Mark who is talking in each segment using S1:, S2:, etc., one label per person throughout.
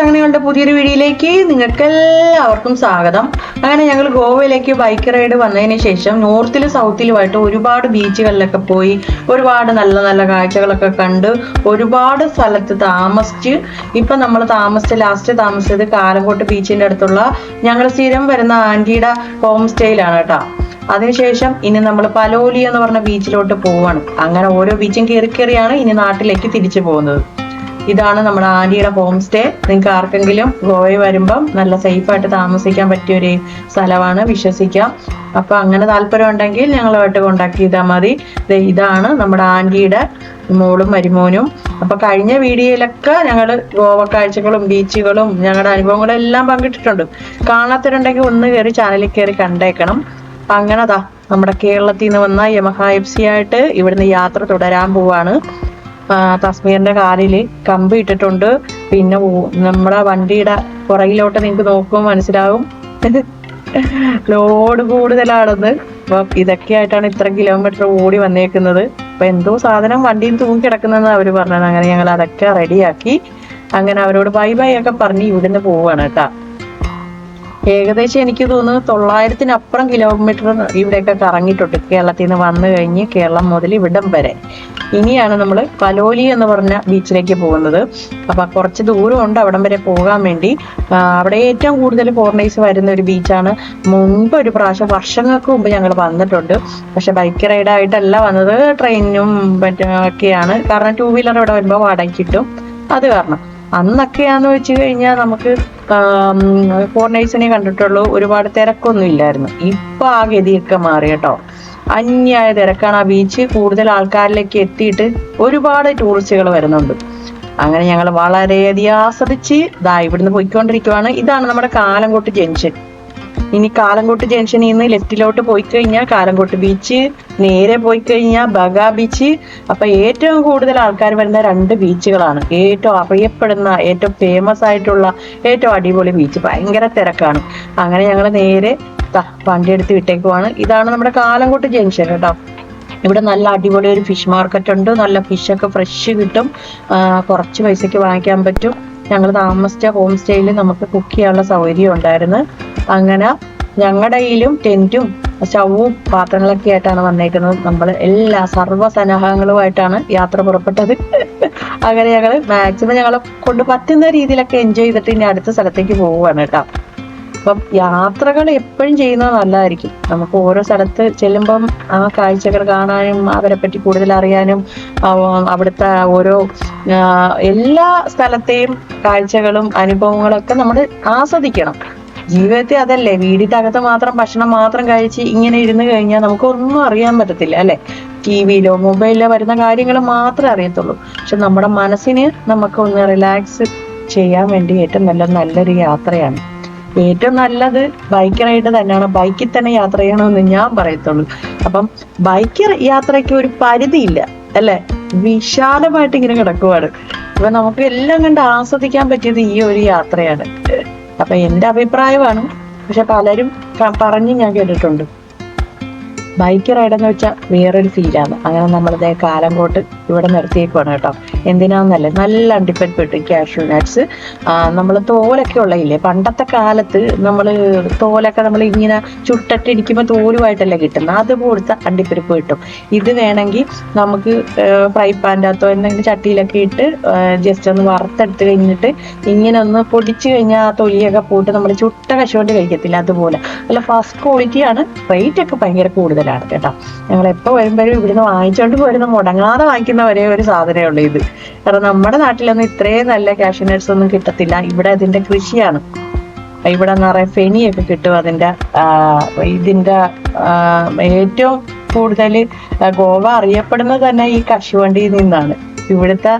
S1: അങ്ങനെയുള്ള പുതിയൊരു വീഡിയോയിലേക്ക് നിങ്ങൾക്ക് എല്ലാവർക്കും സ്വാഗതം. അങ്ങനെ ഞങ്ങൾ ഗോവയിലേക്ക് ബൈക്ക് റൈഡ് വന്നതിന് ശേഷം നോർത്തിലും സൗത്തിലുമായിട്ട് ഒരുപാട് ബീച്ചുകളിലൊക്കെ പോയി ഒരുപാട് നല്ല നല്ല കാഴ്ചകളൊക്കെ കണ്ട് ഒരുപാട് സ്ഥലത്ത് താമസിച്ച് ഇപ്പം നമ്മൾ താമസിച്ച് ലാസ്റ്റ് താമസിച്ചത് കാലങ്കോട്ട് ബീച്ചിന്റെ അടുത്തുള്ള ഞങ്ങൾ സ്ഥിരം വരുന്ന ആന്റിയുടെ ഹോം സ്റ്റേയിലാണ് കേട്ടോ. അതിനുശേഷം ഇനി നമ്മൾ പലോലി എന്ന് പറഞ്ഞ ബീച്ചിലോട്ട് പോവാണ്. അങ്ങനെ ഓരോ ബീച്ചും കയറി കയറിയാണ് ഇനി നാട്ടിലേക്ക് തിരിച്ചു പോകുന്നത്. ഇതാണ് നമ്മുടെ ആന്റിയുടെ ഹോം സ്റ്റേ നിങ്ങൾക്ക് ആർക്കെങ്കിലും ഗോവയിൽ വരുമ്പം നല്ല സേഫായിട്ട് താമസിക്കാൻ പറ്റിയ ഒരു സ്ഥലമാണ് വിശ്വസിക്കാം. അപ്പൊ അങ്ങനെ താല്പര്യം ഉണ്ടെങ്കിൽ ഞങ്ങളുമായിട്ട് കോണ്ടാക്ട് ചെയ്താൽ മതി. ഇതാണ് നമ്മുടെ ആന്റിയുടെ മോളും മരുമോനും. അപ്പൊ കഴിഞ്ഞ വീഡിയോയിലൊക്കെ ഞങ്ങൾ ഗോവ കാഴ്ചകളും ബീച്ചുകളും ഞങ്ങളുടെ അനുഭവങ്ങളും എല്ലാം പങ്കിട്ടിട്ടുണ്ട്. കാണാത്തവരുണ്ടെങ്കിൽ ഒന്ന് കയറി ചാനലിൽ കയറി കണ്ടേക്കണം. അങ്ങനെ ദാ നമ്മുടെ കേരളത്തിൽ നിന്ന് വന്ന യമഹ എഫ് സി ആയിട്ട് ഇവിടുന്ന് യാത്ര തുടരാൻ പോവാണ്. തസ്മീറിന്റെ കാലിൽ കമ്പ് ഇട്ടിട്ടുണ്ട്. പിന്നെ നമ്മുടെ വണ്ടിയുടെ പുറകിലോട്ട് നിങ്ങൾക്ക് നോക്കുമ്പോൾ മനസ്സിലാവും. ലോഡ് കൂടുതലാണെന്ന്. അപ്പൊ ഇതൊക്കെ ആയിട്ടാണ് ഇത്ര കിലോമീറ്റർ ഓടി വന്നേക്കുന്നത്. അപ്പൊ എന്തോ സാധനം വണ്ടിയിൽ തൂങ്ങി കിടക്കുന്നതെന്ന് അവർ പറഞ്ഞത്. അങ്ങനെ ഞങ്ങൾ അതൊക്കെ റെഡിയാക്കി അങ്ങനെ അവരോട് ബൈ ബൈ ഒക്കെ പറഞ്ഞ് ഇവിടുന്ന് പോവാണ് കേട്ടാ. ഏകദേശം എനിക്ക് തോന്നുന്നു തൊള്ളായിരത്തിനപ്പുറം കിലോമീറ്റർ ഇവിടെയൊക്കെ കറങ്ങിയിട്ടുണ്ട്. കേരളത്തിൽ നിന്ന് വന്നു കഴിഞ്ഞ് കേരളം മുതൽ ഇവിടം വരെ. ഇനിയാണ് നമ്മൾ പലോലി എന്ന് പറഞ്ഞ ബീച്ചിലേക്ക് പോകുന്നത്. അപ്പൊ കുറച്ച് ദൂരമുണ്ട് അവിടം വരെ പോകാൻ വേണ്ടി. അവിടെ ഏറ്റവും കൂടുതൽ ഫോറിനേഴ്സ് വരുന്ന ഒരു ബീച്ചാണ്. മുമ്പ് ഒരു പ്രാവശ്യം വർഷങ്ങൾക്ക് മുമ്പ് ഞങ്ങൾ വന്നിട്ടുണ്ട്. പക്ഷെ ബൈക്ക് റൈഡായിട്ടല്ല വന്നത്. ട്രെയിനും മറ്റും ഒക്കെയാണ് കാരണം ടൂ വീലർ ഇവിടെ വരുമ്പോൾ വാടകയ്ക്ക് കിട്ടും. അത് കാരണം. അന്നൊക്കെയാന്ന് വെച്ച് കഴിഞ്ഞാൽ നമുക്ക് ഫോറിനേഴ്സിനെ കണ്ടിട്ടുള്ളൂ ഒരുപാട് തിരക്കൊന്നും ഇല്ലായിരുന്നു. ഇപ്പൊ ആ ഗതിയൊക്കെ മാറി കേട്ടോ. അന്യായ തിരക്കാണ് ആ ബീച്ച് കൂടുതൽ ആൾക്കാരിലേക്ക് എത്തിയിട്ട് ഒരുപാട് ടൂറിസ്റ്റുകൾ വരുന്നുണ്ട്. അങ്ങനെ ഞങ്ങൾ വളരെയധികം ആസ്വദിച്ച് ദാ ഇവിടുന്ന് പോയിക്കൊണ്ടിരിക്കുവാണ്. ഇതാണ് നമ്മുടെ കാലങ്കോട്ട് ജംഗ്ഷൻ. ഇനി കാലങ്കോട്ട് ജംഗ്ഷനിൽ നിന്ന് ലെഫ്റ്റിലോട്ട് പോയി കഴിഞ്ഞാൽ കാലങ്കോട്ട് ബീച്ച് നേരെ പോയി കഴിഞ്ഞാൽ ബഗ ബീച്ച്. അപ്പൊ ഏറ്റവും കൂടുതൽ ആൾക്കാർ വരുന്ന രണ്ട് ബീച്ചുകളാണ്. ഏറ്റവും അറിയപ്പെടുന്ന ഏറ്റവും ഫേമസ് ആയിട്ടുള്ള ഏറ്റവും അടിപൊളി ബീച്ച്. ഭയങ്കര തിരക്കാണ്. അങ്ങനെ ഞങ്ങൾ നേരെ വണ്ടി എടുത്ത് വിട്ടേക്കുവാണ് ഇതാണ് നമ്മുടെ കാലങ്കോട്ട് ജംഗ്ഷൻ കേട്ടോ. ഇവിടെ നല്ല അടിപൊളി ഒരു ഫിഷ് മാർക്കറ്റ് ഉണ്ട്. നല്ല ഫിഷൊക്കെ ഫ്രഷ് കിട്ടും. കുറച്ച് പൈസയ്ക്ക് വാങ്ങിക്കാൻ പറ്റും. ഞങ്ങൾ താമസിച്ച ഹോം സ്റ്റേയിൽ നമുക്ക് കുക്ക് ചെയ്യാനുള്ള സൗകര്യം ഉണ്ടായിരുന്നു. അങ്ങനെ ഞങ്ങളുടെ കയ്യിലും ടെന്റും ശവവും പാത്രങ്ങളൊക്കെ ആയിട്ടാണ് വന്നേക്കുന്നത്. നമ്മൾ എല്ലാ സർവസന്നാഹങ്ങളുമായിട്ടാണ് യാത്ര പുറപ്പെട്ടത്. അങ്ങനെ ഞങ്ങൾ മാക്സിമം ഞങ്ങളെ കൊണ്ട് പറ്റുന്ന രീതിയിലൊക്കെ എൻജോയ് ചെയ്തിട്ട് ഇനി അടുത്ത സ്ഥലത്തേക്ക് പോവുകയാണ് കേട്ടോ. അപ്പം യാത്രകൾ എപ്പോഴും ചെയ്യുന്നത് നല്ലതായിരിക്കും. നമുക്ക് ഓരോ സ്ഥലത്ത് ചെല്ലുമ്പം ആ കാഴ്ചകൾ കാണാനും അവരെ പറ്റി കൂടുതൽ അറിയാനും അവിടുത്തെ ഓരോ എല്ലാ സ്ഥലത്തെയും കാഴ്ചകളും അനുഭവങ്ങളും ഒക്കെ നമ്മൾ ആസ്വദിക്കണം. ജീവിതത്തെ അതല്ലേ വീടിന്റെ അകത്ത് മാത്രം ഭക്ഷണം മാത്രം കഴിച്ച് ഇങ്ങനെ ഇരുന്ന് കഴിഞ്ഞാൽ നമുക്ക് ഒന്നും അറിയാൻ പറ്റത്തില്ല അല്ലെ? ടി വിയിലോ മൊബൈലിലോ വരുന്ന കാര്യങ്ങൾ മാത്രമേ അറിയത്തുള്ളൂ. പക്ഷെ നമ്മുടെ മനസ്സിന് നമുക്ക് ഒന്ന് റിലാക്സ് ചെയ്യാൻ വേണ്ടി ഏറ്റവും നല്ല നല്ലൊരു യാത്രയാണ്. ഏറ്റവും നല്ലത് ബൈക്ക് റൈഡ് തന്നെയാണ്. ബൈക്കിൽ തന്നെ യാത്ര ചെയ്യണമെന്ന് ഞാൻ പറയത്തുള്ളൂ. അപ്പം ബൈക്ക് യാത്രയ്ക്ക് ഒരു പരിധിയില്ല അല്ലെ? വിശാലമായിട്ട് ഇങ്ങനെ കിടക്കുവാണ്. അപ്പൊ നമുക്ക് എല്ലാം കണ്ട് ആസ്വദിക്കാൻ പറ്റിയത് ഈ ഒരു യാത്രയാണ്. അപ്പൊ എന്റെ അഭിപ്രായമാണ് പക്ഷെ പലരും പറഞ്ഞ് ഞാൻ കേട്ടിട്ടുണ്ട്. ബൈക്ക് റൈഡ് എന്ന് വെച്ചാൽ വേറൊരു ഫീലാണ് അങ്ങനെ നമ്മളിതേ കാലം കോട്ട് ഇവിടെ നിർത്തിയേക്കുവാണ് കേട്ടോ. എന്തിനാന്നല്ലേ നല്ല അണ്ടിപ്പരിപ്പിട്ട് കാഷ്യൂ നട്ട്സ് നമ്മൾ തോലൊക്കെ ഉള്ളയില്ലേ പണ്ടത്തെ കാലത്ത് നമ്മൾ തോലൊക്കെ നമ്മൾ ഇങ്ങനെ ചുട്ടട്ടിരിക്കുമ്പോൾ തോലുമായിട്ടല്ലേ കിട്ടുന്നത് അതുപോലത്തെ അണ്ടിപ്പരിപ്പ് കിട്ടും. ഇത് വേണമെങ്കിൽ നമുക്ക് ഫ്രൈ പാന്റെ അകത്തോ എന്തെങ്കിലും ചട്ടിയിലൊക്കെ ഇട്ട് ജസ്റ്റ് ഒന്ന് വറുത്തെടുത്ത് കഴിഞ്ഞിട്ട് ഇങ്ങനെ ഒന്ന് പൊടിച്ചു കഴിഞ്ഞാൽ ആ തൊലിയൊക്കെ പോയിട്ട് നമ്മൾ ചുട്ട കശുകൊണ്ട് കഴിക്കത്തില്ല അതുപോലെ. നല്ല ഫസ്റ്റ് ക്വാളിറ്റിയാണ് റേറ്റ് ഒക്കെ ഭയങ്കര കൂടുതലാണ് കേട്ടോ. ഞങ്ങൾ എപ്പോൾ വരുമ്പോഴും ഇവിടുന്ന് വാങ്ങിച്ചുകൊണ്ട് പോരുന്ന. മുടങ്ങാതെ വാങ്ങിക്കുന്ന ഒരേ ഒരു സാധനമേ ഉള്ളൂ ഇത്. കാരണം നമ്മുടെ നാട്ടിലൊന്നും ഇത്രയും നല്ല കാഷ്യൂ നട്ട്സ് ഒന്നും കിട്ടത്തില്ല. ഇവിടെ അതിന്റെ കൃഷിയാണ്. ഇവിടെ നിറയെ ഫെനിയൊക്കെ കിട്ടും അതിന്റെ ഇതിന്റെ ഏറ്റവും കൂടുതൽ ഗോവ അറിയപ്പെടുന്നത് തന്നെ ഈ കശുവണ്ടിയിൽ നിന്നാണ്. ഇവിടുത്തെ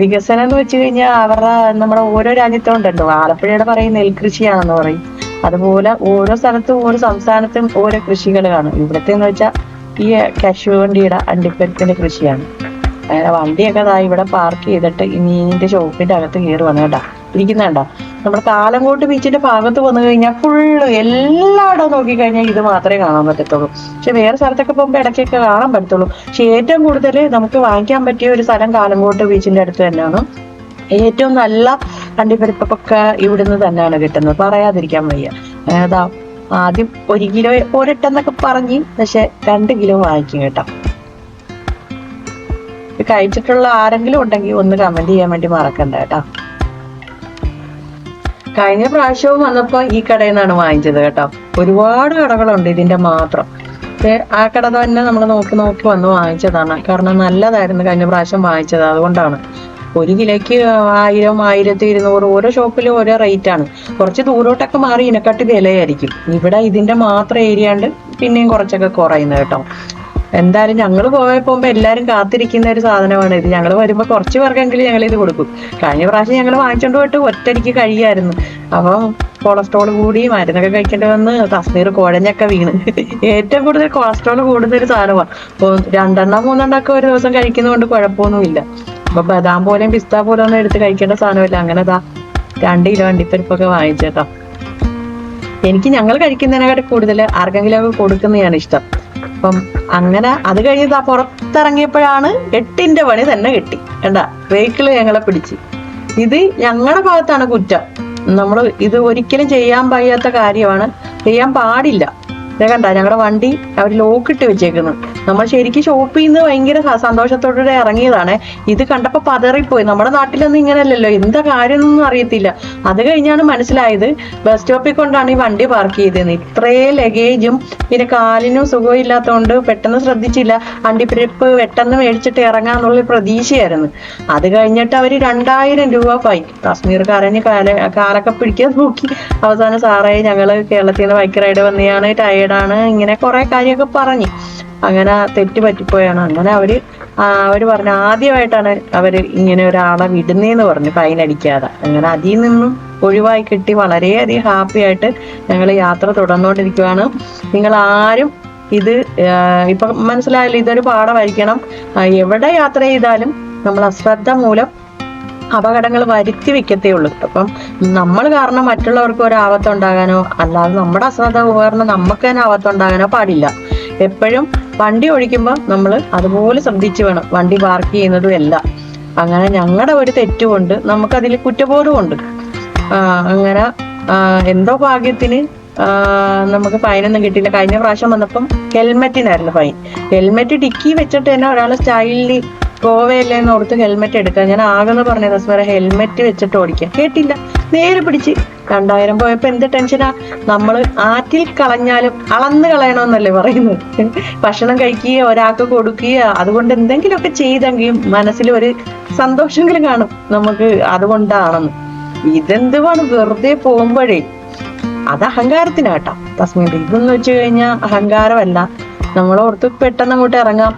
S1: വികസനം എന്ന് വെച്ച് കഴിഞ്ഞാൽ അവരുടെ നമ്മുടെ ഓരോ രാജ്യത്തുണ്ടല്ലോ ആലപ്പുഴയുടെ പറയും നെൽകൃഷിയാണെന്ന് പറയും. അതുപോലെ ഓരോ സ്ഥലത്തും ഓരോ സംസ്ഥാനത്തും ഓരോ കൃഷികൾ കാണും. ഇവിടുത്തെ എന്ന് വെച്ചാൽ ഈ കശുവണ്ടിയുടെ അണ്ടിപ്പരിപ്പിന്റെ കൃഷിയാണ്. അങ്ങനെ വണ്ടിയൊക്കെ ദാ ഇവിടെ പാർക്ക് ചെയ്തിട്ട് ഇനി ഇതിന്റെ ഷോപ്പിന്റെ അകത്ത് കയറി വന്നു കേട്ടാ. ഇരിക്കുന്നുണ്ടോ നമ്മുടെ കാലംകോട്ട് ബീച്ചിന്റെ ഭാഗത്ത് വന്നു കഴിഞ്ഞാൽ ഫുള്ള് എല്ലായിടവും നോക്കിക്കഴിഞ്ഞാൽ ഇത് മാത്രമേ കാണാൻ പറ്റത്തുള്ളൂ. പക്ഷെ വേറെ സ്ഥലത്തൊക്കെ പോകുമ്പോൾ ഇടയ്ക്കൊക്കെ കാണാൻ പറ്റത്തുള്ളൂ. പക്ഷെ ഏറ്റവും കൂടുതൽ നമുക്ക് വാങ്ങിക്കാൻ പറ്റിയ ഒരു സ്ഥലം കാലംകോട്ട് ബീച്ചിന്റെ അടുത്ത് തന്നെയാണ്. ഏറ്റവും നല്ല അണ്ടിപ്പരിപ്പൊക്കെ ഇവിടുന്ന് തന്നെയാണ് കിട്ടുന്നത്. പറയാതിരിക്കാൻ വയ്യ. അതാ ആദ്യം ഒരു കിലോ ഒരെട്ടെന്നൊക്കെ പറഞ്ഞ് പക്ഷെ രണ്ട് കിലോ വാങ്ങിക്കും കേട്ടോ. കഴിച്ചിട്ടുള്ള ആരെങ്കിലും ഉണ്ടെങ്കിൽ ഒന്ന് കമന്റ് ചെയ്യാൻ വേണ്ടി മറക്കണ്ട കേട്ടോ. കഴിഞ്ഞ പ്രാവശ്യവും വന്നപ്പോ ഈ കടയിൽ നിന്നാണ് വാങ്ങിച്ചത് കേട്ടോ. ഒരുപാട് കടകളുണ്ട് ഇതിന്റെ മാത്രം. ആ കട തന്നെ നമ്മൾ നോക്കി നോക്കി വന്ന് വാങ്ങിച്ചതാണ്. കാരണം നല്ലതായിരുന്നു കഴിഞ്ഞ പ്രാവശ്യം വാങ്ങിച്ചത്. അതുകൊണ്ടാണ്. ഒരു കിലോയ്ക്ക് ആയിരം ആയിരത്തി ഇരുന്നൂറ് ഓരോ ഷോപ്പിലും ഓരോ റേറ്റ് ആണ്. കുറച്ച് ദൂരോട്ടൊക്കെ മാറി ഇതിനെക്കാട്ടി വിലയായിരിക്കും. ഇവിടെ ഇതിന്റെ മാത്രം ഏരിയ ഉണ്ട്. പിന്നെയും കുറച്ചൊക്കെ കുറയുന്നത് കേട്ടോ. എന്തായാലും ഞങ്ങൾ പോയ പോകുമ്പോൾ എല്ലാവരും കാത്തിരിക്കുന്ന ഒരു സാധനമാണ്. ഇത് ഞങ്ങൾ വരുമ്പോൾ കുറച്ച് പേർക്കെങ്കിലും ഞങ്ങൾ ഇത് കൊടുക്കും. കഴിഞ്ഞ പ്രാവശ്യം ഞങ്ങൾ വാങ്ങിച്ചോണ്ട് പോയിട്ട് ഒറ്റയ്ക്ക് കഴിയായിരുന്നു. അപ്പം കൊളസ്ട്രോൾ കൂടി മരുന്നൊക്കെ കഴിക്കേണ്ടി വന്ന് തസ്മീർ കുഴഞ്ഞൊക്കെ വീണ്. ഏറ്റവും കൂടുതൽ കൊളസ്ട്രോൾ കൂടുന്ന ഒരു സാധനമാണ് രണ്ടെണ്ണം മൂന്നെണ്ണം ഒക്കെ ഒരു ദിവസം കഴിക്കുന്നതുകൊണ്ട് കുഴപ്പമൊന്നുമില്ല. അപ്പൊ ബദാം പോലെയും പിസ്ത പോലെ ഒന്നും എടുത്ത് കഴിക്കേണ്ട സാധനമില്ല. അങ്ങനെ ദാ രണ്ട് കിലോ അണ്ടിപ്പരിപ്പൊക്കെ വാങ്ങിച്ചേട്ടോ. എനിക്ക് ഞങ്ങൾ കഴിക്കുന്നതിനെക്കാട്ടി കൂടുതൽ ആർക്കെങ്കിലും ഒക്കെ കൊടുക്കുന്നതാണ് ഇഷ്ടം. അപ്പം അങ്ങനെ അത് കഴിഞ്ഞ് ആ പുറത്തിറങ്ങിയപ്പോഴാണ് എട്ടിന്റെ പണി തന്നെ കിട്ടി. എന്താ വെഹിക്കിൾ ഞങ്ങളെ പിടിച്ച്. ഇത് ഞങ്ങളുടെ ഭാഗത്താണ് കുറ്റം. നമ്മൾ ഇത് ഒരിക്കലും ചെയ്യാൻ വയ്യാത്ത കാര്യമാണ്. ചെയ്യാൻ പാടില്ല. കണ്ട ഞങ്ങളുടെ വണ്ടി അവർ ലോക്കിട്ട് വെച്ചേക്കുന്നു. നമ്മൾ ശരിക്കും ഷോപ്പിൽ നിന്ന് ഭയങ്കര സന്തോഷത്തോടെ ഇറങ്ങിയതാണ്. ഇത് കണ്ടപ്പോ പതറിപ്പോയി. നമ്മുടെ നാട്ടിലൊന്നും ഇങ്ങനെയല്ലല്ലോ. എന്താ കാര്യമൊന്നും അറിയത്തില്ല. അത് കഴിഞ്ഞാണ് മനസ്സിലായത്. ബസ് സ്റ്റോപ്പിൽ കൊണ്ടാണ് ഈ വണ്ടി പാർക്ക് ചെയ്തത് ഇത്രേ ലഗേജും പിന്നെ കാലിനും സുഖമില്ലാത്തതുകൊണ്ട് പെട്ടെന്ന് ശ്രദ്ധിച്ചില്ല. വണ്ടിപ്പിരിപ്പ് പെട്ടെന്ന് മേടിച്ചിട്ട് ഇറങ്ങാന്നുള്ള പ്രതീക്ഷയായിരുന്നു. അത് കഴിഞ്ഞിട്ട് അവർ രണ്ടായിരം രൂപ ഫൈൻ കാശ്മീർ കരഞ്ഞ് കാല കാലൊക്കെ പിടിക്കാൻ നോക്കി. അവസാനം സാറായി ഞങ്ങൾ കേരളത്തിൽ നിന്ന് ബൈക്ക് റൈഡ് വന്നെയാണ് ടയേർഡാണ് ഇങ്ങനെ കുറെ കാര്യമൊക്കെ പറഞ്ഞ്. അങ്ങനെ തെറ്റ് പറ്റിപ്പോയാണ്. അങ്ങനെ അവർ അവർ പറഞ്ഞു ആദ്യമായിട്ടാണ് അവർ ഇങ്ങനെ ഒരാളെ വിടുന്നേന്ന് പറഞ്ഞു ഫൈൻ അടിക്കാതെ. അങ്ങനെ അതിൽ നിന്നും ഒഴിവായി കിട്ടി. വളരെയധികം ഹാപ്പി ആയിട്ട് ഞങ്ങൾ യാത്ര തുടർന്നുകൊണ്ടിരിക്കുകയാണ് നിങ്ങൾ ആരും ഇത് ഇപ്പൊ മനസ്സിലായല്ലോ ഇതൊരു പാഠമായിരിക്കണം. എവിടെ യാത്ര ചെയ്താലും നമ്മൾ അശ്രദ്ധ മൂലം അപകടങ്ങൾ വരുത്തി വെക്കത്തേ ഉള്ളൂ. അപ്പം നമ്മൾ കാരണം മറ്റുള്ളവർക്ക് ഒരു ആപത്തുണ്ടാകാനോ അല്ലാതെ നമ്മുടെ അശ്രദ്ധ കാരണം നമുക്ക് തന്നെ ആപത്തുണ്ടാകാനോ പാടില്ല. എപ്പോഴും വണ്ടി ഓടിക്കുമ്പോൾ നമ്മൾ അതുപോലെ ശ്രദ്ധിച്ചു വേണം. വണ്ടി പാർക്ക് ചെയ്യുന്നതും എല്ലാം. അങ്ങനെ ഞങ്ങളുടെ ഒരു തെറ്റുകൊണ്ട് നമുക്കതിൽ കുറ്റബോധമുണ്ട് അങ്ങനെ എന്തോ ഭാഗ്യത്തിന് നമുക്ക് ഫൈനൊന്നും കിട്ടിയില്ല. കഴിഞ്ഞ പ്രാവശ്യം വന്നപ്പം ഹെൽമെറ്റിനായിരുന്നു ഫൈൻ. ഹെൽമെറ്റ് ഡിക്കി വെച്ചിട്ട് തന്നെ ഒരാൾ സ്റ്റൈലിൽ ഗോവയല്ലേ എന്ന് ഓർത്ത് ഹെൽമെറ്റ് എടുക്കുക ഞാൻ ആകെന്ന് പറഞ്ഞത് അസ്മര ഹെൽമെറ്റ് വെച്ചിട്ട് ഓടിക്കാം കേട്ടില്ല. നേരെ പിടിച്ച്. രണ്ടായിരം പോയപ്പോ എന്ത് ടെൻഷനാ നമ്മൾ ആറ്റിൽ കളഞ്ഞാലും അളന്ന് കളയണമെന്നല്ലേ പറയുന്നത്. ഭക്ഷണം കഴിക്കുക ഒരാൾക്ക് കൊടുക്കുക അതുകൊണ്ട് എന്തെങ്കിലുമൊക്കെ ചെയ്തെങ്കിൽ മനസ്സിൽ ഒരു സന്തോഷമെങ്കിലും കാണും നമുക്ക് അതുകൊണ്ടാണെന്ന്. ഇതെന്തുവാണ് വെറുതെ പോകുമ്പോഴേ? അത് അഹങ്കാരത്തിനാട്ടോ. തസ്മീൻ ഇതെന്ന് വെച്ച് കഴിഞ്ഞാൽ അഹങ്കാരമല്ല. നമ്മളോർത്ത് പെട്ടെന്ന് അങ്ങോട്ട് ഇറങ്ങാം.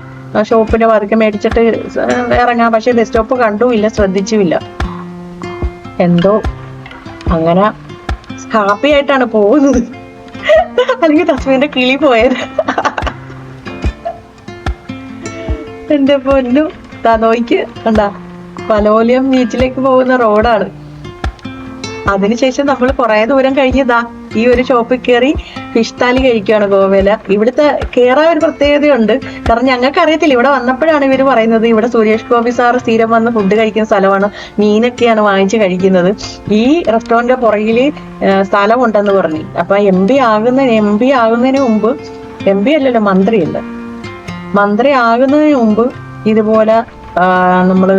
S1: ഷോപ്പിന്റെ വർക്ക് മേടിച്ചിട്ട് ഇറങ്ങാം. പക്ഷെ ബസ് സ്റ്റോപ്പ് കണ്ടുമില്ല ശ്രദ്ധിച്ചുമില്ല. എന്തോ അങ്ങനെ ഹാപ്പി ആയിട്ടാണ് പോകുന്നത്. അല്ലെങ്കിൽ തസ്മീന്റെ കിളി പോയത്. എന്റെ പൊന്നു. തനോയ്ക്ക് എന്താ പലോലിയം ബീച്ചിലേക്ക് പോകുന്ന റോഡാണ് അതിനുശേഷം നമ്മൾ കുറെ ദൂരം കഴിഞ്ഞതാ ഈ ഒരു ഷോപ്പിൽ കയറി ഫിഷ് താലി കഴിക്കുകയാണ് ഗോവയിൽ ഇവിടുത്തെ കേറാൻ ഒരു പ്രത്യേകതയുണ്ട്. കാരണം ഞങ്ങൾക്ക് അറിയത്തില്ല. ഇവിടെ വന്നപ്പോഴാണ് ഇവർ പറയുന്നത് ഇവിടെ സുരേഷ് ഗോപി സാർ സ്ഥിരം വന്ന് ഫുഡ് കഴിക്കുന്ന സ്ഥലമാണ്. മീനൊക്കെയാണ് വാങ്ങിച്ച് കഴിക്കുന്നത്. ഈ റെസ്റ്റോറന്റിന്റെ പുറകിൽ സ്ഥലമുണ്ടെന്ന് പറഞ്ഞു. അപ്പൊ എം പി ആകുന്ന എം പി ആകുന്നതിന് മുമ്പ് എം പി അല്ലല്ലോ മന്ത്രിയല്ല? മന്ത്രി ആകുന്നതിന് മുമ്പ് ഇതുപോലെ നമ്മൾ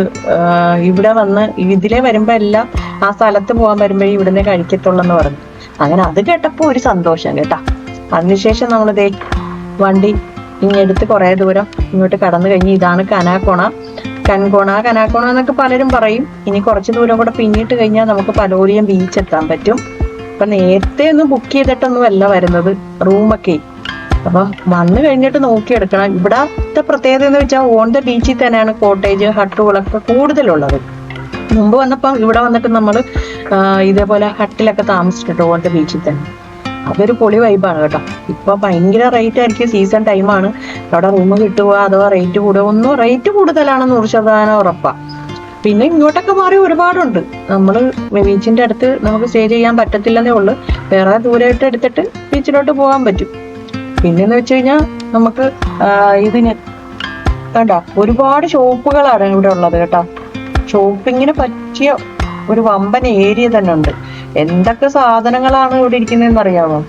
S1: ഇവിടെ വന്ന് ഇതിലെ വരുമ്പോ എല്ലാം ആ സ്ഥലത്ത് പോകാൻ വരുമ്പോഴേ ഇവിടുന്ന് കഴിക്കത്തുള്ളെന്ന് പറഞ്ഞു. അങ്ങനെ അത് കേട്ടപ്പോ ഒരു സന്തോഷം കേട്ടാ. അതിനുശേഷം നമ്മൾ ദേ വണ്ടി ഇങ്ങെടുത്ത് കുറെ ദൂരം ഇങ്ങോട്ട് കടന്നു കഴിഞ്ഞ് ഇതാണ് കനാക്കോണ കൻകോണ കനാക്കോണ എന്നൊക്കെ പലരും പറയും. ഇനി കുറച്ച് ദൂരം കൂടെ പിന്നിട്ട് കഴിഞ്ഞാൽ നമുക്ക് പലോലിയം ബീച്ച് എത്താൻ പറ്റും. അപ്പൊ നേരത്തെ ഒന്നും ബുക്ക് ചെയ്തിട്ടൊന്നും അല്ല വരുന്നത് റൂമൊക്കെ. അപ്പൊ വന്നു കഴിഞ്ഞിട്ട് നോക്കിയെടുക്കണം. ഇവിടത്തെ പ്രത്യേകത എന്ന് വെച്ചാൽ ഓൺ ദ ബീച്ചിൽ തന്നെയാണ് കോട്ടേജ് ഹട്ടുകളൊക്കെ കൂടുതലുള്ളത്. മുമ്പ് വന്നപ്പം ഇവിടെ വന്നിട്ട് നമ്മൾ ഇതേപോലെ ഹട്ടിലൊക്കെ താമസിച്ചിട്ടുണ്ട് ഓന്റെ ബീച്ചിൽ തന്നെ. അതൊരു പൊളി വൈബാണ് കേട്ടോ. ഇപ്പൊ ഭയങ്കര റേറ്റ് ആയിരിക്കും സീസൺ ടൈമാണ് അവിടെ റൂം കിട്ടുക അഥവാ റേറ്റ് കൂടുക ഒന്നും റേറ്റ് കൂടുതലാണ് നൂറ് ശതമാനം ഉറപ്പാ. പിന്നെ ഇങ്ങോട്ടൊക്കെ മാറി ഒരുപാടുണ്ട്. നമ്മൾ ബീച്ചിന്റെ അടുത്ത് നമുക്ക് സ്റ്റേ ചെയ്യാൻ പറ്റത്തില്ലെന്നേ ഉള്ളൂ. വേറെ ദൂരമായിട്ട് എടുത്തിട്ട് ബീച്ചിലോട്ട് പോകാൻ പറ്റും. പിന്നെന്ന് വെച്ച് കഴിഞ്ഞാൽ നമുക്ക് ഇതിന് കണ്ടോ? ഒരുപാട് ഷോപ്പുകളാണ് ഇവിടെ ഉള്ളത് കേട്ടോ. ഷോപ്പിങ്ങിന് പറ്റിയ ഒരു വമ്പൻ ഏരിയ തന്നെ ഉണ്ട്. എന്തൊക്കെ സാധനങ്ങളാണ് ഇവിടെ ഇരിക്കുന്നതെന്ന് അറിയാമോ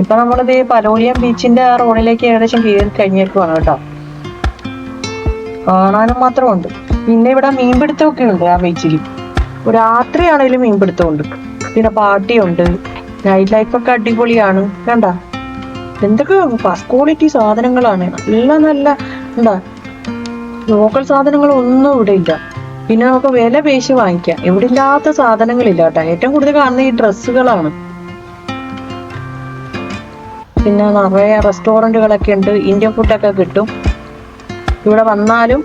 S1: ഇപ്പൊ നമ്മളിത് പലോലിയം ബീച്ചിന്റെ ആ റോഡിലേക്ക് ഏകദേശം കയറി കഴിഞ്ഞേക്കുവാണ് കേട്ടോ. കാണാനും മാത്രമുണ്ട്. പിന്നെ ഇവിടെ മീൻപിടുത്തമൊക്കെ ഉണ്ട് ആ ബീച്ചിൽ രാത്രിയാണേലും മീൻപിടുത്തമുണ്ട്. പിന്നെ പാട്ടിയുണ്ട്. നൈറ്റ് ഒക്കെ അടിപൊളിയാണ്. കണ്ട? എന്തൊക്കെ ഫസ്റ്റ് ക്വാളിറ്റി സാധനങ്ങളാണ്. നല്ല നല്ല എന്താ ലോക്കൽ സാധനങ്ങളൊന്നും ഇവിടെ ഇല്ല. പിന്നെ നമുക്ക് വില പേശി വാങ്ങിക്കാം. ഇവിടെ ഇല്ലാത്ത സാധനങ്ങളില്ല കേട്ടോ. ഏറ്റവും കൂടുതൽ കാണുന്ന ഈ ഡ്രസ്സുകളാണ്. പിന്നെ നിറയെ റെസ്റ്റോറന്റുകളൊക്കെ ഉണ്ട്. ഇന്ത്യൻ ഫുഡൊക്കെ കിട്ടും. ഇവിടെ വന്നാലും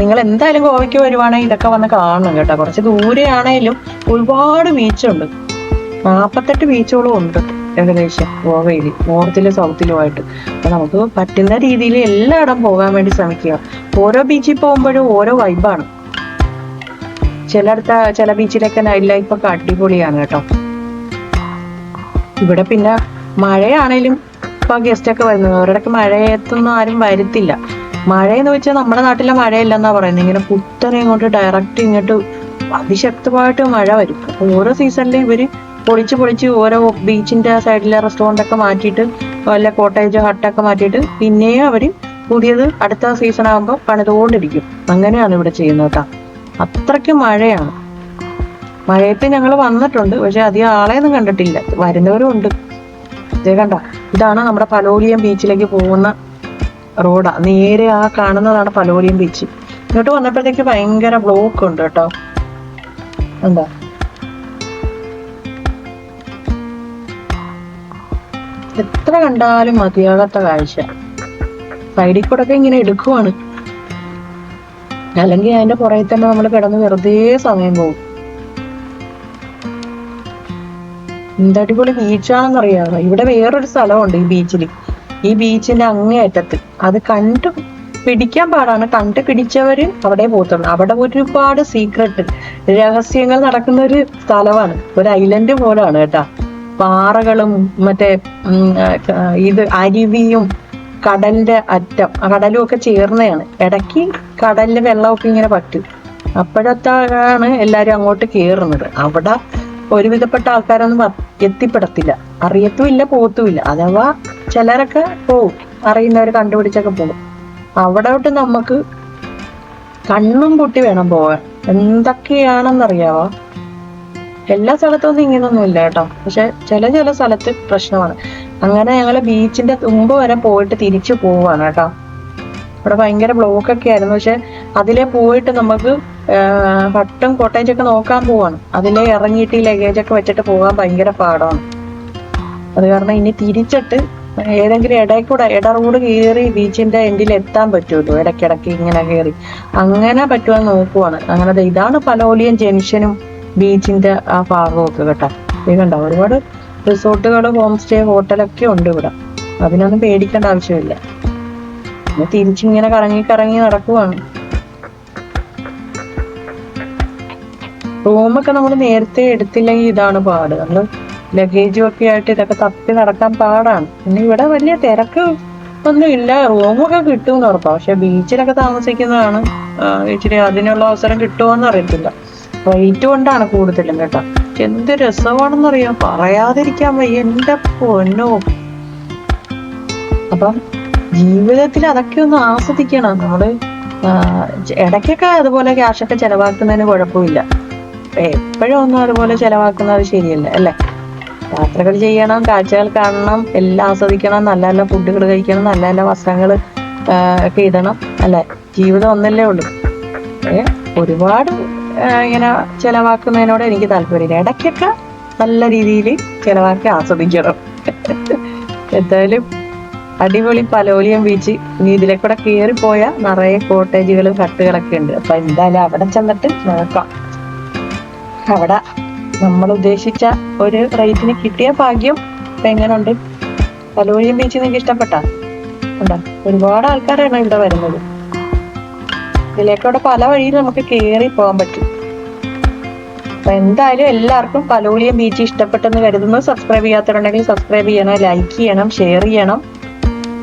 S1: നിങ്ങൾ എന്തായാലും ഗോവയ്ക്ക് വരുവാണെങ്കിൽ ഇതൊക്കെ വന്ന് കാണണം കേട്ടോ. കുറച്ച് ദൂരെയാണേലും ഒരുപാട് ബീച്ചുണ്ട്. നാൽപ്പത്തെട്ട് ബീച്ചുകളും ഉണ്ട് ഏകദേശം ഗോവയിൽ നോർത്തിലും സൗത്തിലുമായിട്ട് അപ്പൊ നമുക്ക് പറ്റുന്ന രീതിയിൽ എല്ലായിടം പോകാൻ വേണ്ടി ശ്രമിക്കുക. ഓരോ ബീച്ചിൽ പോകുമ്പോഴും ഓരോ വൈബാണ് ചിലയിടത്ത് ചില ബീച്ചിലൊക്കെ നൈറ്റ് ലൈഫ് ഒക്കെ അടിപൊളിയാണ് കേട്ടോ. ഇവിടെ പിന്നെ മഴയാണേലും ഇപ്പൊ ഗസ്റ്റ് ഒക്കെ വരുന്നത്. അവരുടെയൊക്കെ മഴയത്തൊന്നും ആരും വരുത്തില്ല. മഴയെന്ന് വെച്ചാൽ നമ്മുടെ നാട്ടിലെ മഴയല്ലെന്നാ പറയുന്നത്. ഇങ്ങനെ കുത്തനെ ഇങ്ങോട്ട് ഡയറക്റ്റ് ഇങ്ങോട്ട് അതിശക്തമായിട്ട് മഴ വരും. അപ്പൊ ഓരോ സീസണിലും ഇവർ പൊളിച്ച് പൊളിച്ച് ഓരോ ബീച്ചിന്റെ സൈഡിലെ റെസ്റ്റോറന്റ് ഒക്കെ മാറ്റിയിട്ട് വല്ല കോട്ടേജ് ഹട്ടൊക്കെ മാറ്റിയിട്ട് പിന്നെയും അവർ പുതിയത് അടുത്ത സീസൺ ആകുമ്പോൾ പണിതുകൊണ്ടിരിക്കും. അങ്ങനെയാണ് ഇവിടെ ചെയ്യുന്നത് കേട്ടോ. അത്രയ്ക്ക് മഴയാണ്. മഴയത്ത് ഞങ്ങൾ വന്നിട്ടുണ്ട് പക്ഷെ അധികം ആളെയൊന്നും കണ്ടിട്ടില്ല. വരുന്നവരും ഉണ്ട്. കണ്ട ഇതാണ് നമ്മുടെ പലോലിയം ബീച്ചിലേക്ക് പോകുന്ന റോഡാ. നേരെ ആ കാണുന്നതാണ് പലോലിയം ബീച്ച്. ഇങ്ങോട്ട് വന്നപ്പോഴത്തേക്ക് ഭയങ്കര ബ്ലോക്ക് ഉണ്ട് കേട്ടോ. എന്താ എത്ര കണ്ടാലും മതിയാകാത്ത കാഴ്ച. സൈഡിൽ കൂടെ ഇങ്ങനെ എടുക്കുവാണ്. അല്ലെങ്കിൽ അതിന്റെ പുറകെ തന്നെ നമ്മൾ കിടന്ന് വെറുതെ സമയം പോകും. എന്തടിപൊളി ബീച്ചാണെന്നറിയാമോ ഇവിടെ വേറൊരു സ്ഥലമുണ്ട് ഈ ബീച്ചിൽ ഈ ബീച്ചിന്റെ അങ്ങേയറ്റത്ത്. അത് കണ്ടു പിടിക്കാൻ പാടാണ്. കണ്ടു പിടിച്ചവര് അവിടെ പോകത്തുള്ളൂ. അവിടെ ഒരുപാട് സീക്രട്ട് രഹസ്യങ്ങൾ നടക്കുന്ന ഒരു സ്ഥലമാണ്. ഒരു ഐലൻഡ് പോലാണ് കേട്ടാ. പാറകളും മറ്റേ ഇത് അരുവിയും കടലിന്റെ അറ്റം. കടലും ഒക്കെ ചേർന്നതാണ്. ഇടയ്ക്ക് കടലിലെ വെള്ളമൊക്കെ ഇങ്ങനെ പറ്റും. അപ്പോഴത്താണ് എല്ലാരും അങ്ങോട്ട് കേറുന്നത്. അവിടെ ഒരുവിധപ്പെട്ട ആൾക്കാരൊന്നും എത്തിപ്പെടത്തില്ല. അറിയത്തുമില്ല പോത്തുമില്ല അഥവാ ചിലരൊക്കെ പോവും. അറിയുന്നവർ കണ്ടുപിടിച്ചൊക്കെ പോകും അവിടെ തൊട്ട് നമുക്ക് കണ്ണും പൊട്ടി വേണം പോവാൻ. എന്തൊക്കെയാണെന്നറിയാവോ? എല്ലാ സ്ഥലത്തൊന്നും ഇങ്ങനൊന്നും ഇല്ല കേട്ടോ. പക്ഷെ ചില ചില സ്ഥലത്ത് പ്രശ്നമാണ്. അങ്ങനെ ഞങ്ങൾ ബീച്ചിന്റെ തുമ്പ് വരെ പോയിട്ട് തിരിച്ചു പോവാണ് കേട്ടോ. ഇവിടെ ഭയങ്കര ബ്ലോക്ക് ഒക്കെ ആയിരുന്നു. പക്ഷെ അതിലെ പോയിട്ട് നമുക്ക് ഹട്ടും കോട്ടേജൊക്കെ നോക്കാൻ പോവാണ്. അതിലെ ഇറങ്ങിയിട്ട് ഈ ലഗേജ് ഒക്കെ വെച്ചിട്ട് പോകാൻ ഭയങ്കര പാടാണ്. അത് കാരണം ഇനി തിരിച്ചിട്ട് ഏതെങ്കിലും ഇടയിൽ കൂടെ ഇട റോഡ് കയറി ബീച്ചിന്റെ എൻഡിൽ എത്താൻ പറ്റുമല്ലോ ഇടയ്ക്കിടയ്ക്ക് ഇങ്ങനെ കയറി. അങ്ങനെ പറ്റുമെന്ന് നോക്കുവാണ്. അങ്ങനെ ഇതാണ് പലോലിയൻ ജംഗ്ഷനും ബീച്ചിന്റെ ആ ഭാഗവും ഒക്കെ കേട്ടോ. ഇത് കണ്ടോ? ഒരുപാട് റിസോർട്ടുകൾ ഹോം സ്റ്റേ ഹോട്ടലൊക്കെ ഉണ്ട് ഇവിടെ. അതിനൊന്നും പേടിക്കേണ്ട ആവശ്യമില്ല. പിന്നെ തിരിച്ചിങ്ങനെ കറങ്ങി കറങ്ങി നടക്കുവാണ്. റൂമൊക്കെ നമ്മൾ നേരത്തെ എടുത്തില്ലെങ്കിൽ ഇതാണ് പാട്. നമ്മൾ ലഗേജും ഒക്കെ ആയിട്ട് ഇതൊക്കെ തപ്പി നടക്കാൻ പാടാണ്. പിന്നെ ഇവിടെ വലിയ തിരക്ക് ഒന്നും ഇല്ല. റൂമൊക്കെ കിട്ടുമെന്ന് ഉറപ്പാ. പക്ഷെ ബീച്ചിലൊക്കെ താമസിക്കുന്നതാണ് ഇച്ചിരി അതിനുള്ള അവസരം കിട്ടുമോന്ന് അറിയത്തില്ല. റേറ്റ് കൊണ്ടാണ് കൂടുതലും കേട്ടോ. എന്ത് രസമാണെന്നറിയാം? പറയാതിരിക്കാൻ വയ്യ. എന്റെ പൊന്നോ. അപ്പം ജീവിതത്തിൽ അതൊക്കെ ഒന്ന് ആസ്വദിക്കണം. നമ്മൾ ഇടയ്ക്കൊക്കെ അതുപോലെ ക്യാഷൊക്കെ ചെലവാക്കുന്നതിന് കുഴപ്പമില്ല. എപ്പോഴും ഒന്നും അതുപോലെ ചെലവാക്കുന്നത് ശരിയല്ല അല്ലേ? യാത്രകൾ ചെയ്യണം കാഴ്ചകൾ കാണണം എല്ലാം ആസ്വദിക്കണം നല്ല നല്ല ഫുഡുകൾ കഴിക്കണം നല്ല നല്ല വസ്ത്രങ്ങൾ ഒക്കെ ഇടണം അല്ലെ? ജീവിതം ഒന്നല്ലേ ഉള്ളൂ. ഏ, ഒരുപാട് ഇങ്ങനെ ചെലവാക്കുന്നതിനോട് എനിക്ക് താല്പര്യമില്ല. ഇടയ്ക്കൊക്കെ നല്ല രീതിയിൽ ചെലവാക്കി ആസ്വദിക്കണം. എന്തായാലും അടിപൊളി പലോലിയം ബീച്ച് ഇനി ഇതിലെ കൂടെ കയറി പോയാൽ നിറയെ കോട്ടേജുകളും കട്ടുകളൊക്കെ ഉണ്ട്. അപ്പൊ എന്തായാലും അവിടെ ചെന്നിട്ട് നോക്കാം. അവിടെ നമ്മൾ ഉദ്ദേശിച്ച ഒരു റേറ്റിന് കിട്ടിയ ഭാഗ്യം ഇപ്പൊ എങ്ങനെയുണ്ട് പലോലിയം ബീച്ച് നിങ്ങൾക്ക് ഇഷ്ടപ്പെട്ടാ? ഉണ്ടോ? ഒരുപാട് ആൾക്കാരാണ് ഇവിടെ വരുന്നത്. ഇതിലേക്കൂടെ പല വഴിയിൽ നമുക്ക് കയറി പോകാൻ പറ്റും. അപ്പൊ എന്തായാലും എല്ലാവർക്കും പലോലിയം ബീച്ച് ഇഷ്ടപ്പെട്ടെന്ന് കരുതുന്നു. സബ്സ്ക്രൈബ് ചെയ്യാത്തവരുണ്ടെങ്കിൽ സബ്സ്ക്രൈബ് ചെയ്യണം ലൈക്ക് ചെയ്യണം ഷെയർ ചെയ്യണം.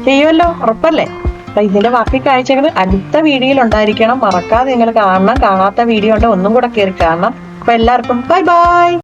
S1: ചെയ്യുമല്ലോ? ഉറപ്പല്ലേ? അപ്പൊ ഇതിന്റെ ബാക്കി കാഴ്ചകൾ അടുത്ത വീഡിയോയിൽ ഉണ്ടായിരിക്കണം. മറക്കാതെ നിങ്ങൾ കാണണം. കാണാത്ത വീഡിയോ ഉണ്ട്? ഒന്നും കൂടെ കയറി കാണണം. അപ്പൊ എല്ലാവർക്കും ബൈ ബൈ